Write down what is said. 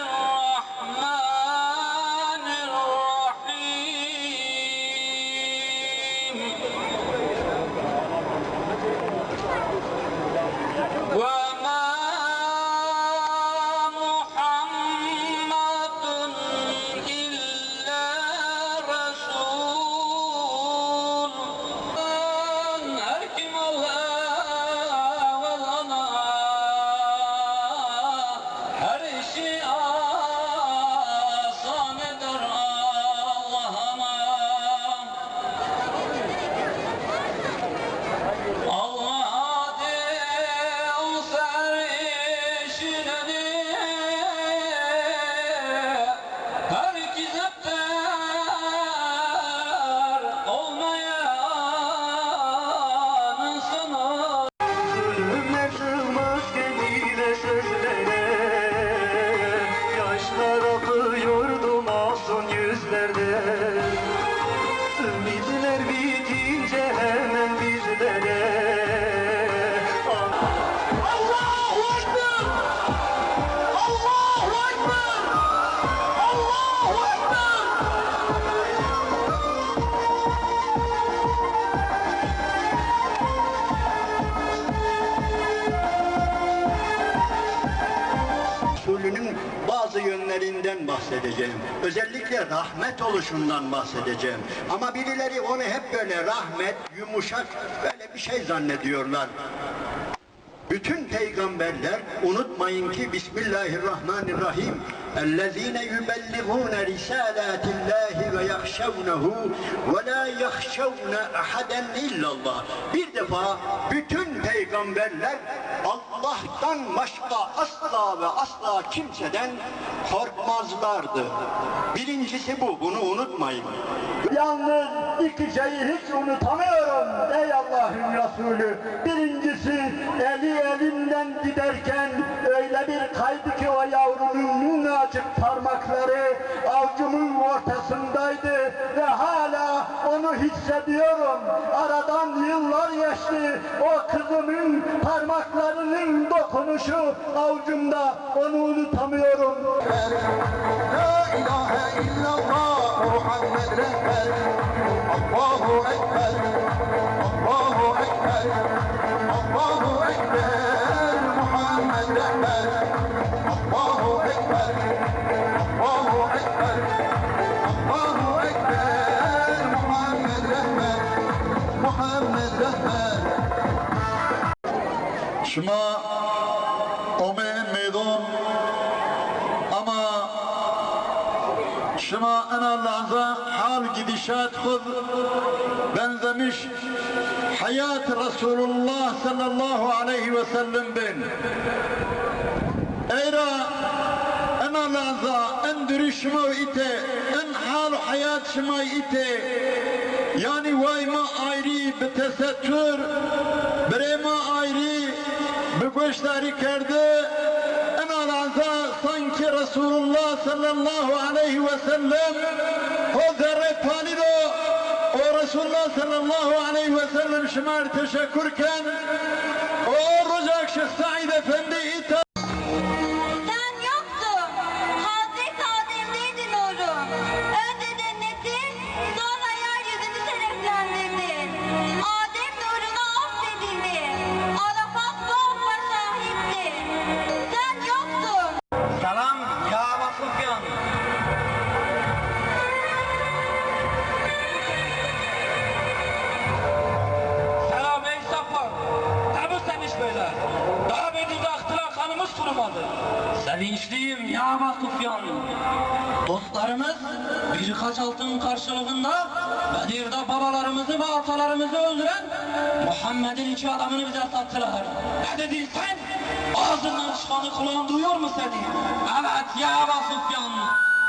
الرحمن الرحيم. Yeah. bazı yönlerinden bahsedeceğim. Özellikle rahmet oluşundan bahsedeceğim. Ama birileri onu hep böyle rahmet, yumuşak böyle bir şey zannediyorlar. Bütün peygamberler unutmayın ki Bismillahirrahmanirrahim اَلَّذ۪ينَ يُبَلِّغُونَ رِسَالَاتِ اللّٰهِ yahşevnehu ve la yahşevne ahaden illallah. Bir defa bütün peygamberler Allah'tan başka asla ve asla kimseden korkmazlardı. Birincisi bu, bunu unutmayın. Yalnız iki şeyi hiç unutamıyorum ey Allah'ın Resulü. Birincisi eli elinden giderken öyle bir kaydı hissediyorum. Aradan yıllar geçti. O kızımın parmaklarının dokunuşu avucumda. Onu unutamıyorum. La ilahe illallah Muhammed Rehber Allahu Ekber Allahu Ekber Allahu Ekber Muhammed Rehber Allahu Ekber Allahu Ekber شما أمين ميدون أما شما أنا لحظة حال gidişat خذ benzemiş hayat Resulullah sallallahu aleyhi ve sellem ben Eyra أنا لحظة أندري شما إته أن حال حياة شما إته yani vay ma ayrı bir tesettür bre ma ayrı bir göçleri kerdi en alaza sanki Resulullah sallallahu aleyhi ve sellem o zerre panido o. Resulullah sallallahu aleyhi ve sellem şımar teşekkürken o Rocak Sevinçliyim ya Vasıfyan. Dostlarımız birkaç altın karşılığında Bedir'de babalarımızı ve atalarımızı öldüren Muhammed'in iki adamını bize sattılar. Ne dedin sen? Ağzından çıkanı kulağın duyuyor mu seni? Evet ya Vasıfyan.